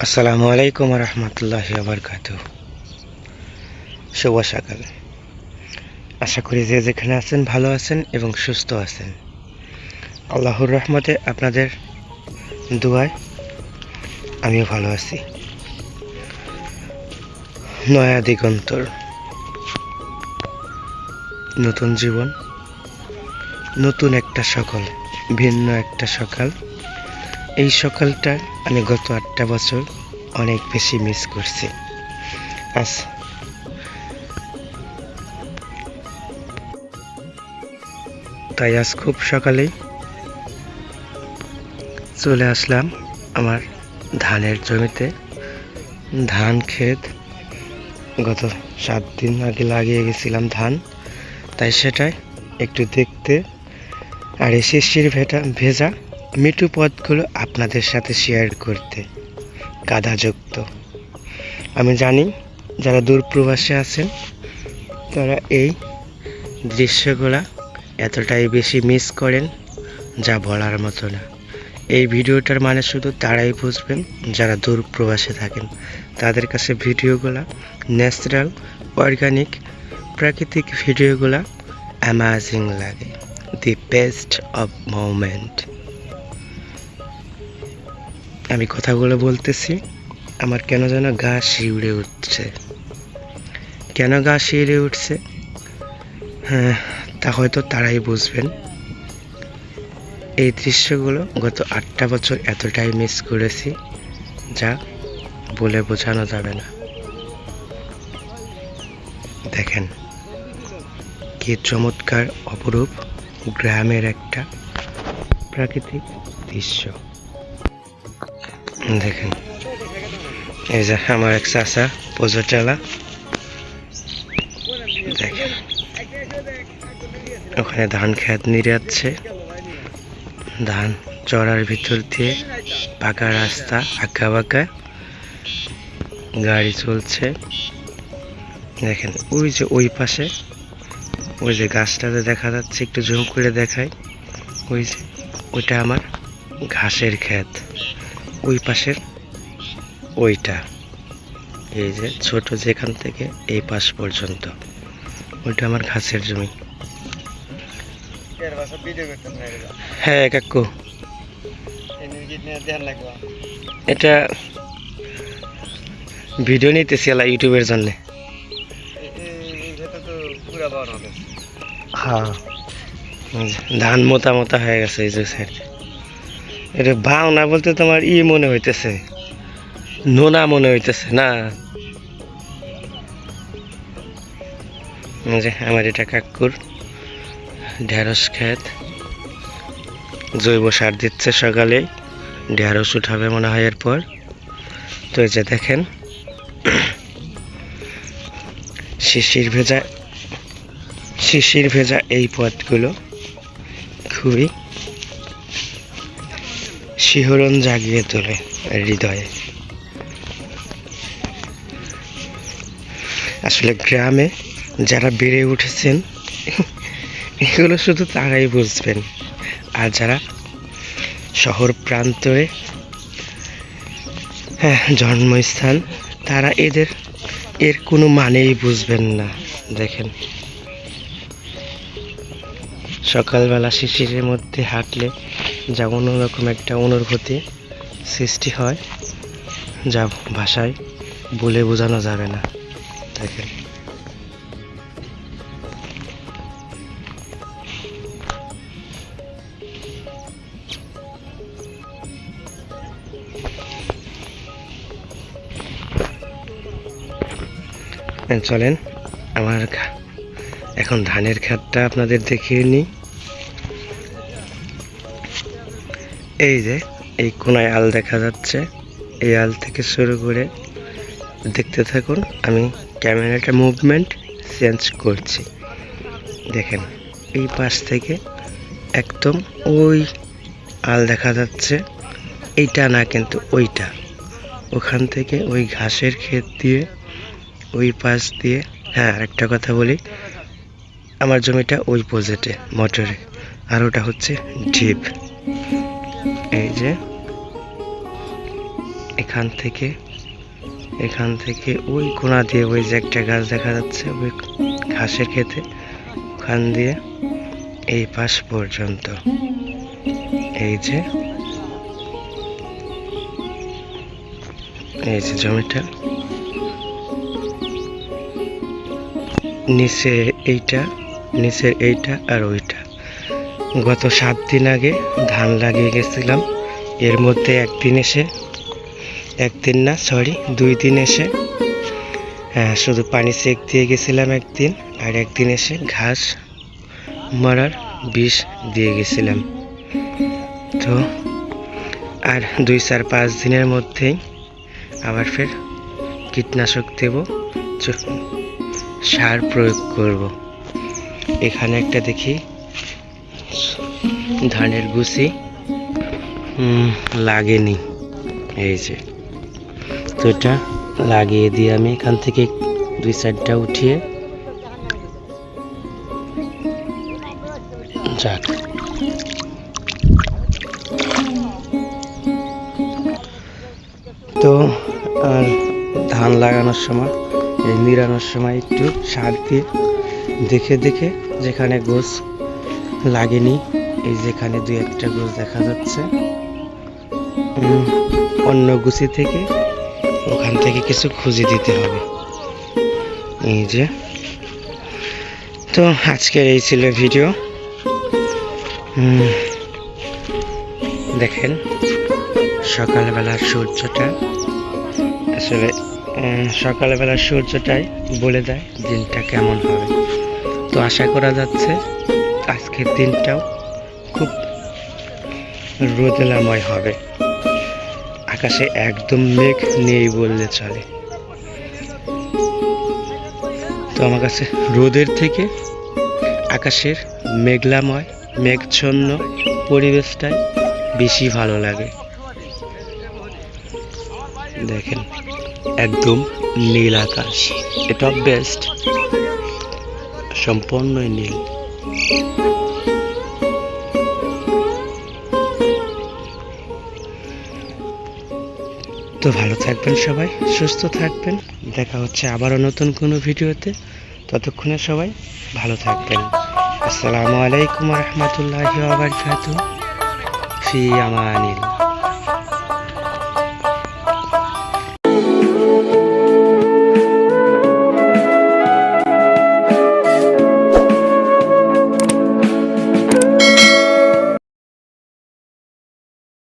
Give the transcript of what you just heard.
আসসালামু আলাইকুম রহমতুল্লাহ আবরকাত শুভ সকাল। আশা করি যে যেখানে আছেন ভালো আছেন এবং সুস্থ আছেন। আল্লাহর রহমতে আপনাদের দুয়ায় আমিও ভালো আছি। নয়া দিগন্তর। নতুন জীবন। নতুন একটা সকাল, ভিন্ন একটা সকাল। এই সকালটা আমি গত আটটা বছর অনেক বেশি মিস করছি। আজ তাই আজ খুব সকালেই চলে আসলাম আমার ধানের জমিতে। ধান ক্ষেত, গত সাত দিন আগে লাগিয়ে গেছিলাম ধান। তাই সেটাই একটু দেখতে। আর এই শিশির ভেটা ভেজা মিঠু পথগুলো আপনাদের সাথে শেয়ার করতে কাদাযুক্ত আমি জানি যারা দূর প্রবাসে আছেন, তারা এই দৃশ্যগুলা এতটাই বেশি মিস করেন যা বলার মতো না। এই ভিডিওটার মানে শুধু তারাই বুঝবেন যারা দূর প্রবাসে থাকেন। তাদের কাছে ভিডিওগুলা ন্যাচারাল অর্গানিক প্রাকৃতিক ভিডিওগুলা অ্যামাজিং লাগে। দি বেস্ট অফ মোমেন্ট আমি কথাগুলো বলতেছি, আমার কেন যেন গা শিউড়ে উঠছে। কেন গা শিউড়ে উঠছে? হ্যাঁ তা হয়তো তারাই বুঝবেন। এই দৃশ্যগুলো গত আটটা বছর এতটাই মিস করেছি, যা বলে বোঝানো যাবে না। দেখেন, কি চমৎকার অপরূপ গ্রামের একটা প্রাকৃতিক দৃশ্য। দেখেন। এই যে আমার এক চাষা পুজো চালা। দেখেন। ওখানে ধান খেত নিরাচ্ছে। ধান চড়ার ভিতর দিয়ে পাকা রাস্তা আঁকা বাঁকা গাড়ি চলছে। দেখেন, ওই যে ওই পাশে, ওই যে গাছটাতে দেখা যাচ্ছে, একটু জুম করে দেখাই। ওই যে, ওইটা আমার ঘাসের ক্ষেত ওই পাশের ওইটা। এই যে ছোট যেখান থেকে এই পাশ পর্যন্ত। ওইটা আমার ঘাসের জমি। হ্যাঁ কাকু। এটা ভিডিও নিতেছি আলা ইউটিউবের জন্য। হ্যাঁ। ধান মোটা মোটা হয়ে গেছে এই যে সাইড এটা ভাও না বলতে তোমার ই মনে হইতেছে। নোনা মনে হইতেছে, না? যে আমার এটা কাকুর ঢেঁড়স খেত জৈব সার দিচ্ছে সকালে, ঢেঁড়স উঠাবে মনে হয় এরপর। তো এই যে দেখেন, শিশির ভেজা শিশির ভেজা এই পথগুলো খুবই শিহরণ জাগিয়ে তোলে হৃদয়ে। আসলে গ্রামে যারা বেড়ে উঠেছেন, এগুলো শুধু তারাই বুঝবেন। আর যারা শহর প্রান্তরে হ্যাঁ জন্মস্থান, তারা এদের, এর কোনো মানেই বুঝবেন না। দেখেন। সকালবেলা শিশিরের মধ্যে হাঁটলে যা অন্যরকম একটা অনুভূতি সৃষ্টি হয় যা ভাষায় বলে বোঝানো যাবে না। দেখেন। চলেন, আমার এখন ধানের খাতটা আপনাদের দেখিয়ে নিই। এই যে, এই কোনায় আল দেখা যাচ্ছে। এই আল থেকে শুরু করে দেখতে থাকুন, আমি ক্যামেরাটা মুভমেন্ট চেঞ্জ করছি। দেখেন, এই পাশ থেকে একদম ওই আল দেখা যাচ্ছে। এইটা না, কিন্তু ওইটা। ওখান থেকে ওই ঘাসের ক্ষেত দিয়ে, ওই পাশ দিয়ে হ্যাঁ আরেকটা কথা বলি। আমার জমিটা ওই প্রজেক্টে মোটরে। আর ওটা হচ্ছে ডিপ এই যে, এখান থেকে এখান থেকে ওই কোনা দিয়ে ওই যে একটা গাছ দেখা যাচ্ছে, ওই ঘাসের খেতে ওখান দিয়ে এই পাশ পর্যন্ত। এই যে এই যে জমিটা। নিচে এইটা নিচের এইটা আর ওইটা। গত সাত দিন আগে ধান লাগিয়ে গেছিলাম। এর মধ্যে একদিন এসে একদিন না সরি দুই দিন এসে হ্যাঁ, শুধু পানি সেক দিয়ে গেছিলাম একদিন আর একদিন এসে ঘাস মারার বিষ দিয়ে গেছিলাম। তো আর দুই চার পাঁচ দিনের মধ্যেই আবার ফের কীটনাশক দেব সার প্রয়োগ করব। এখানে একটা দেখি ধানের গুছি লাগেনি। এই যে। তো এটা লাগিয়ে দিয়ে আমি এখান থেকে দুই সাইডটা উঠিয়ে যাক। তো আর ধান লাগানোর সময়, এই নিরানোর সময় একটু সার দিয়ে দেখে দেখে যেখানে গোছ লাগেনি এই যেখানে দুই একটা গোছ দেখা যাচ্ছে। অন্য গুছি থেকে ওখান থেকে কিছু খুঁজে দিতে হবে। এই যে। তো আজকের এই ছিল ভিডিও। দেখেন সকালবেলার সূর্যটা আসলে সকালবেলার সূর্যটাই বলে দেয় দিনটা কেমন হবে। তো আশা করা যাচ্ছে আজকের দিনটাও খুব রোদেলাময় হবে। আকাশে একদম মেঘ নেই বললে চলে। তো আমার কাছে রোদের থেকে আকাশের মেঘলাময়, মেঘচ্ছন্ন পরিবেশটাই বেশি ভালো লাগে। দেখেন, একদম নীল আকাশ। এটা বেস্ট সম্পূর্ণই নীল। তো ভালো থাকবেন সবাই, সুস্থ থাকবেন। দেখা হচ্ছে আবারও নতুন কোনো ভিডিওতে। ততক্ষণে সবাই ভালো থাকবেন। আসসালামু আলাইকুম রহমতুল্লাহ বারকাতু ফি আমানিল্লাহ